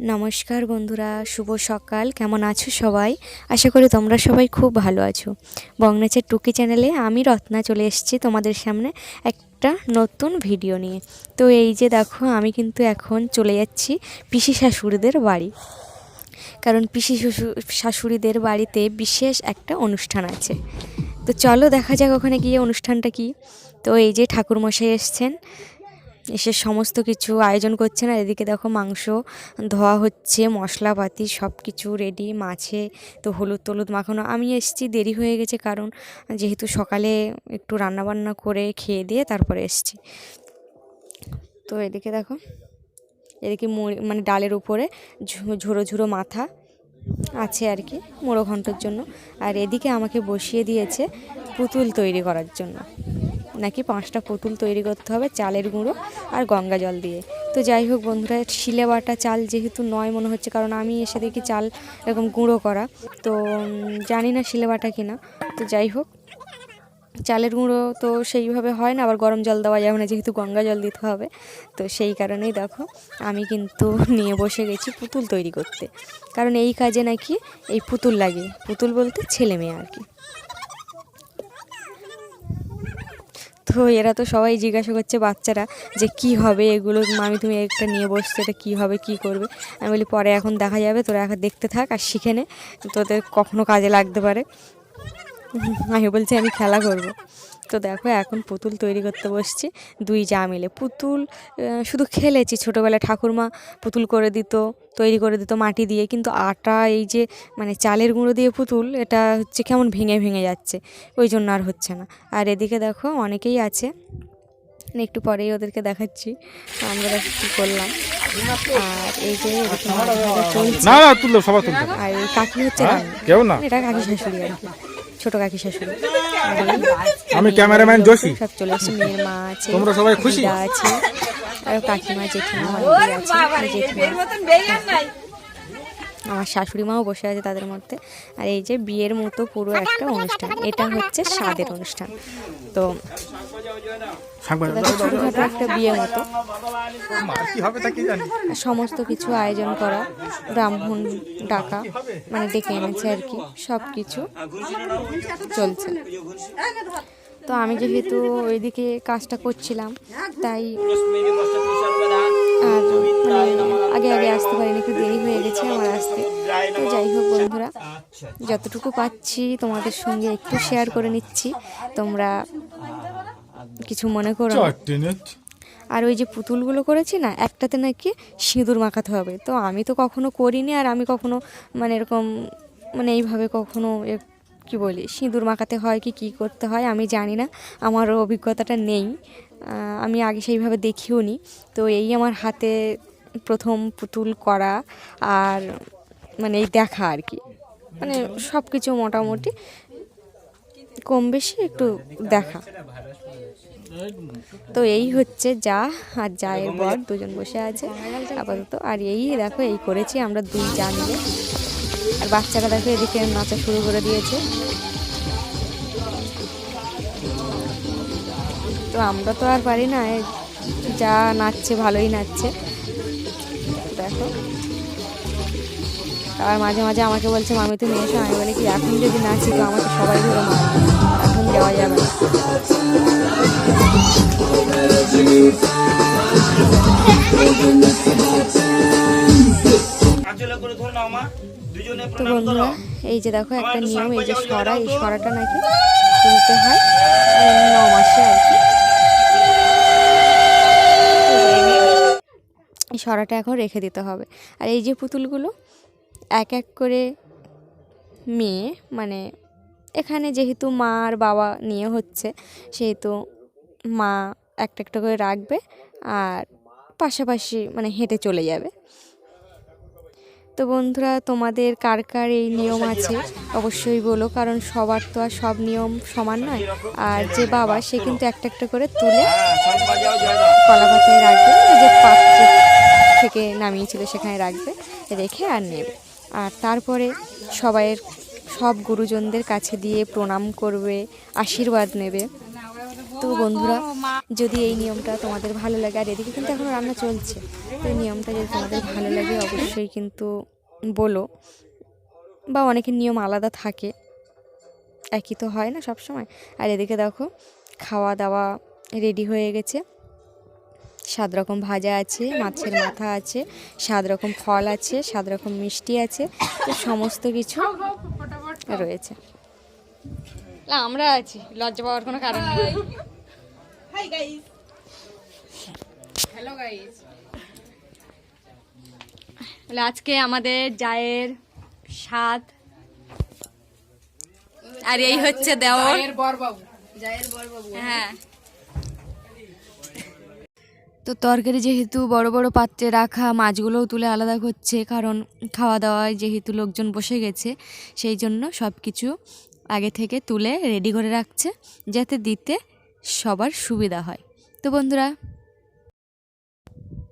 নমস্কার বন্ধুরা, শুভ সকাল। কেমন আছো সবাই? আশা করি তোমরা সবাই খুব ভালো আছো। বংনাচের টুকি চ্যানেলে আমি রত্না চলে এসেছি তোমাদের সামনে একটা নতুন ভিডিও নিয়ে। তো এই যে দেখো, আমি কিন্তু এখন চলে যাচ্ছি পিসি শাশুড়িদের বাড়ি। কারণ পিসি শাশুড়িদের বাড়িতে বিশেষ একটা অনুষ্ঠান আছে। তো চলো দেখা যাক ওখানে গিয়ে অনুষ্ঠানটা কি। তো এই যে ঠাকুরমশাই এসছেন। এসে সমস্ত কিছু আয়োজন করছে না। এদিকে দেখো মাংস ধোয়া হচ্ছে, মশলাপাতি সব কিছু রেডি মাছে তো হলুদ টলুদ মাখানো। আমি এসেছি, দেরি হয়ে গেছে কারণ যেহেতু সকালে একটু রান্নাবান্না করে খেয়ে দিয়ে তারপরে এসেছি। তো এদিকে দেখো, এদিকে মানে ডালের উপরে ঝুরো ঝুরো মাথা আছে আর কি, মোড়ো ঘন্টর জন্য। আর এদিকে আমাকে বসিয়ে দিয়েছে পুতুল তৈরি করার জন্য। নাকি পাঁচটা পুতুল তৈরি করতে হবে চালের গুঁড়ো আর গঙ্গা জল দিয়ে। তো যাই হোক বন্ধুরা শিলে বাটা চাল যেহেতু নয় মনে হচ্ছে, কারণ আমি এসে দেখি চাল এরকম গুঁড়ো করা। তো জানি না শিলে বাটা কিনা। তো যাই হোক, চালের গুঁড়ো তো সেইভাবে হয় না, আবার গরম জল দেওয়া যাবে না, যেহেতু গঙ্গা জল দিতে হবে। তো সেই কারণেই দেখো, আমি কিন্তু নিয়ে বসে গেছি পুতুল তৈরি করতে। কারণ এই কাজে নাকি এই পুতুল লাগে। পুতুল বলতে ছেলে মেয়ে আর কি। তো এরা তো সবাই জিজ্ঞাসা করছে বাচ্চারা যে কি হবে এগুলো, মামি, তুমি একটা নিয়ে বসছো, এটা কী হবে, কি করবে? আমি বলি, পরে এখন দেখা যাবে, তোরা এখন দেখতে থাক আর শিখে নে, তোদের কখনো কাজে লাগতে পারে। আমি বলছি, আমি খেলা করব। তো দেখো, এখন পুতুল তৈরি করতে বসছি, দুই যা মিলে। পুতুল শুধু খেলেছি, ছোটোবেলায় ঠাকুরমা পুতুল করে দিত তৈরি করে দিত মাটি দিয়ে। কিন্তু আটা এই যে মানে চালের গুঁড়ো দিয়ে পুতুল এটা হচ্ছে কেমন ভেঙে ভেঙে যাচ্ছে। ওই জন্য আর হচ্ছে না। আর এদিকে দেখো অনেকেই আছে। একটু পরেই ওদেরকে দেখাচ্ছি। আমরা কী করলাম। আর এই যে না না তুললো সবাই তুলতো আর এই কাকি হচ্ছে কেউ না? এটা কাকি শাশুড়ি আর কি। ছোট কাকি শাশুড়ি। আমি ক্যামেরাম্যান যোশী সব চলে এসেছে মেয়ের মা আছে তোমরা সবাই খুশি? আছে। আর কাকিমা জেঠিমা জেঠিমা। আমার শাশুড়ি মাও বসে আছে তাদের মধ্যে। আর এই যে বিয়ের মতো পুরো একটা অনুষ্ঠান। এটা হচ্ছে স্বাদের অনুষ্ঠান। তো ছোটোখাটো একটা বিয়ে মতো। মার কি হবে তা কি জানি? আর সমস্ত কিছু আয়োজন করা ব্রাহ্মণ ডাকা মানে ডেকে এনেছে আর কি সব কিছু চলছে। তো আমি যেহেতু ওইদিকে কাজটা করছিলাম তাই আর মানে আগে আগে আসতে পারিনি একটু দেরি হয়ে গেছে আমার আসতে। তো যাই হোক বন্ধুরা যতটুকু পাচ্ছি তোমাদের সঙ্গে একটু শেয়ার করে নিচ্ছি। তোমরা কিছু মনে করো আর ওই যে পুতুলগুলো করেছি না একটাতে নাকি সিঁদুর মাখাতে হবে। তো আমি তো কখনো করিনি আর আমি কখনো মানে এরকম মানে এইভাবে কখনো কি বলি, সিঁদুর মাখাতে হয় কি, কী করতে হয় আমি জানি না আমার অভিজ্ঞতাটা নেই আমি আগে সেইভাবে দেখিও নি। তো এই আমার হাতে প্রথম পুতুল করা আর মানে এই দেখা আর কি। মানে সব কিছু মোটামুটি কম বেশি একটু দেখা। তো এই হচ্ছে যা, আর জায়ের বর দুজন বসে আছে, আপাতত। আর এই দেখো, এই করেছি আমরা দুই আর বাচ্চারা দেখো এদিকে নাচা শুরু করে দিয়েছে। তো আমরা তো আর পারি না যা নাচছে ভালোই নাচছে। দেখো। আর মাঝে মাঝে আমাকে বলছে, মামি, তুমি এসো। আমি বলি কি, এখন যদি নাচি তো আমাকে সবাই ধরে এখন যাওয়া যাবে তো বন্ধুরা এই যে দেখো একটা নিয়ম এই যে সরা এই সরাটা নাকি তুলতে হয় ন মাসে আর কি। এই সরাটা এখন রেখে দিতে হবে। আর এই যে পুতুলগুলো এক এক করে মেয়ে মানে এখানে যেহেতু মা আর বাবা নিয়ে হচ্ছে সেহেতু মা একটা একটা করে রাখবে আর পাশাপাশি মানে হেঁটে চলে যাবে। তো বন্ধুরা, তোমাদের কার কার এই নিয়ম আছে? অবশ্যই বলো, কারণ সবার তো আর সব নিয়ম সমান নয়। আর যে বাবা, সে কিন্তু একটা একটা করে তুলে কলা পাতায় রাখবে যে পাত্র থেকে নামিয়েছিল, সেখানে রাখবে, রেখে আর নেবে। আর তারপরে সবাইয়ের, সব গুরুজনদের কাছে দিয়ে প্রণাম করবে, আশীর্বাদ নেবে। তো বন্ধুরা যদি এই নিয়মটা তোমাদের ভালো লাগে আর এদিকে কিন্তু এখন রান্না চলছে তো এই নিয়মটা যদি তোমাদের ভালো লাগে অবশ্যই কিন্তু বলো। বা অনেকের নিয়ম আলাদা থাকে একই তো হয় না সব সময় আর এদিকে দেখো খাওয়া দাওয়া রেডি হয়ে গেছে। সাত রকম ভাজা আছে মাছের মাথা আছে সাত রকম ফল আছে সাত রকম মিষ্টি আছে তো সমস্ত কিছু রয়েছে। আমরা আছি লজ্জা পাওয়ার কোনো কারণ নেই। হ্যালো গাইস আজকে আমাদের জায়ের স্বাদ। আর এই হচ্ছে দেওর। হ্যাঁ। তো তরকারি যেহেতু বড় বড় পাত্রে রাখা মাছগুলোও তুলে আলাদা করছে কারণ খাওয়া দাওয়ায় যেহেতু লোকজন বসে গেছে সেই জন্য সব কিছু আগে থেকে তুলে রেডি করে রাখছে যাতে দিতে সবার সুবিধা হয়। তো বন্ধুরা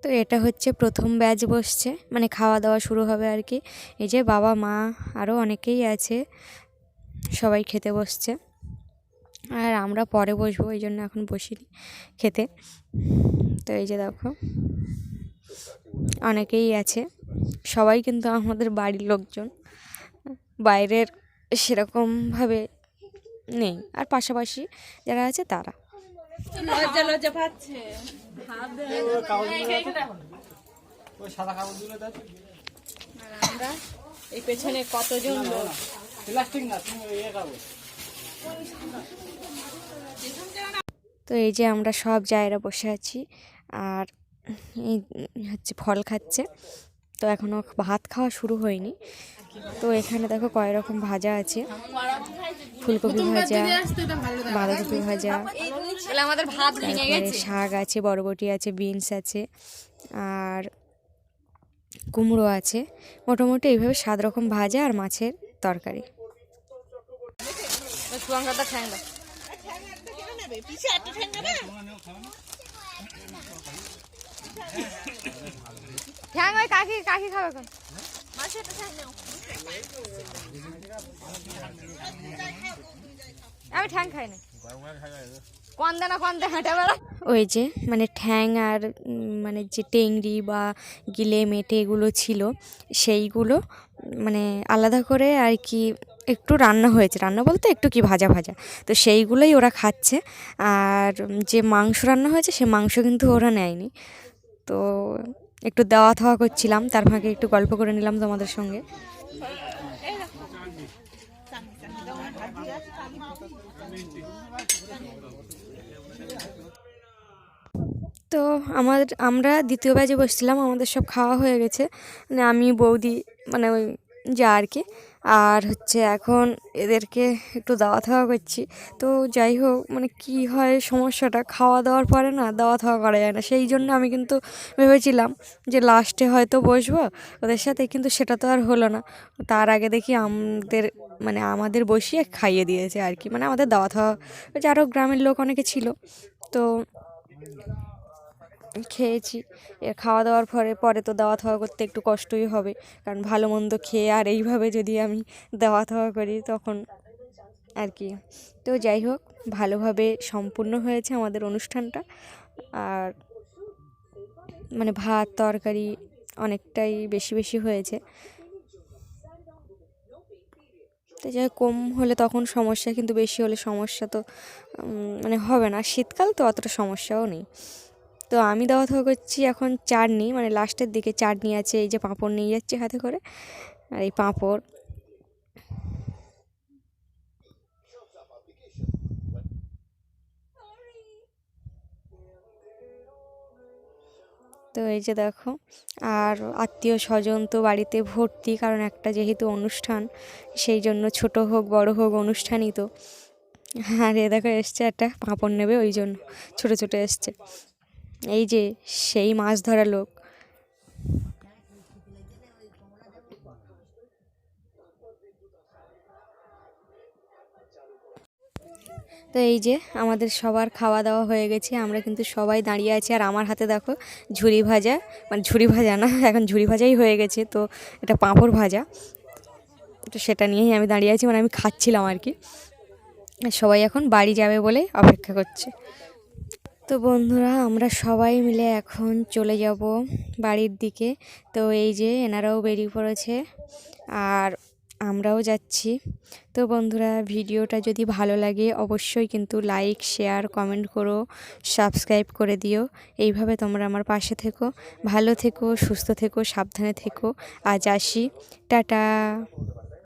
তো এটা হচ্ছে প্রথম ব্যাচ বসছে মানে খাওয়া দাওয়া শুরু হবে আর কি। এই যে বাবা, মা আরও অনেকেই আছে, সবাই খেতে বসছে। আর আমরা পরে বসবো, এই জন্য এখন বসিনি খেতে। তো এই যে দেখো, অনেকেই আছে, সবাই কিন্তু আমাদের বাড়ির লোকজন। বাইরের সেরকমভাবে নেই, আর পাশাপাশি যারা আছে তারা। লজ্জা লজ্জা পাচ্ছে। এই পেছনে কতজন তো এই যে আমরা সব জায়গা বসে আছি, আর হচ্ছে ফল খাচ্ছে। তো এখনও ভাত খাওয়া শুরু হয়নি। তো এখানে দেখো কয় রকম ভাজা আছে। ফুলকপি ভাজা, বাঁধাকপি ভাজা আমাদের ভাত ভেঙে তারপরে শাক আছে বরবটি আছে বিনস আছে আর কুমড়ো আছে। মোটামুটি এইভাবে সাত রকম ভাজা আর মাছের তরকারি। ঠ্যাং ঠ্যাং ওই কাকি কাকি খাবে এখন। আমি ঠ্যাং খাই না ওই যে মানে ঠ্যাং আর মানে যে টেংরি বা গিলে মেটে এগুলো ছিল, সেইগুলো মানে আলাদা করে আর কি একটু রান্না হয়েছে। রান্না বলতে একটু কি ভাজা ভাজা। তো সেইগুলোই ওরা খাচ্ছে। আর যে মাংস রান্না হয়েছে, সে মাংস কিন্তু ওরা নেয়নি। তো একটু দেওয়া থাওয়া করছিলাম, তার ফাঁকে একটু গল্প করে নিলাম তোমাদের সঙ্গে। তো আমার আমরা দ্বিতীয় ব্যাচে বসছিলাম, আমাদের সব খাওয়া হয়ে গেছে। মানে আমি, বৌদি মানে ওই যা আর কি। আর হচ্ছে এখন এদেরকে একটু দাওয়া থাওয়া করছি। তো যাই হোক মানে কি হয় সমস্যাটা খাওয়া দাওয়ার পরে না দাওয়া থাওয়া করা যায় না। সেই জন্য আমি কিন্তু ভেবেছিলাম যে লাস্টে হয়তো বসবো ওদের সাথে, কিন্তু সেটা তো আর হলো না। তার আগে দেখি আমাদের মানে আমাদের বসিয়ে খাইয়ে দিয়েছে আর কি। মানে আমাদের দাওয়া থাওয়া আরও গ্রামের লোক অনেকে ছিল। তো খেয়েছি। এর খাওয়া দাওয়ার পরে পরে তো দাওয়া থাওয়া করতে একটু কষ্টই হবে। কারণ ভালো মন্দ খেয়ে আর এইভাবে যদি আমি দেওয়া থাওয়া করি, তখন আর কি। তো যাই হোক, ভালোভাবে সম্পূর্ণ হয়েছে আমাদের অনুষ্ঠানটা। আর মানে ভাত, তরকারি অনেকটাই বেশি বেশি হয়েছে। তো যাই কম হলে তখন সমস্যা, কিন্তু বেশি হলে সমস্যা তো মানে হবে না। শীতকাল তো অতটা সমস্যাও নেই। তো আমি দেওয়া করছি এখন চাটনি মানে লাস্টের দিকে চাটনি আছে, এই যে পাঁপড় নিয়ে যাচ্ছি হাতে করে, আর এই পাঁপড়। তো এই যে দেখো, আর আত্মীয় স্বজন তো বাড়িতে ভর্তি, কারণ একটা যেহেতু অনুষ্ঠান, সেই জন্য ছোট হোক, বড় হোক, অনুষ্ঠানই তো। আর এ দেখো, এসছে একটা পাঁপড় নেবে, ওই জন্য ছোট ছোট এসছে। এই যে সেই মাছ ধরা লোক। তো এই যে আমাদের সবার খাওয়া দাওয়া হয়ে গেছে, আমরা কিন্তু সবাই দাঁড়িয়ে আছি। আর আমার হাতে দেখো ঝুরি ভাজা মানে ঝুরি ভাজা না, এখন ঝুরি ভাজাই হয়ে গেছে। তো এটা পাঁপড় ভাজা, তো সেটা নিয়েই আমি দাঁড়িয়ে আছি মানে আমি খাচ্ছিলাম আর কি। সবাই এখন বাড়ি যাবে বলে অপেক্ষা করছে। তো বন্ধুরা, আমরা সবাই মিলে এখন চলে যাব বাড়ির দিকে। তো এই যে এনারাও বেরিয়ে পড়েছে আর আমরাও যাচ্ছি। তো বন্ধুরা, ভিডিওটা যদি ভালো লাগে অবশ্যই কিন্তু লাইক শেয়ার কমেন্ট করো সাবস্ক্রাইব করে দিও। এইভাবে তোমরা আমার পাশে থেকো। ভালো থেকো, সুস্থ থেকো, সাবধানে থেকো। আজ আসি। টাটা।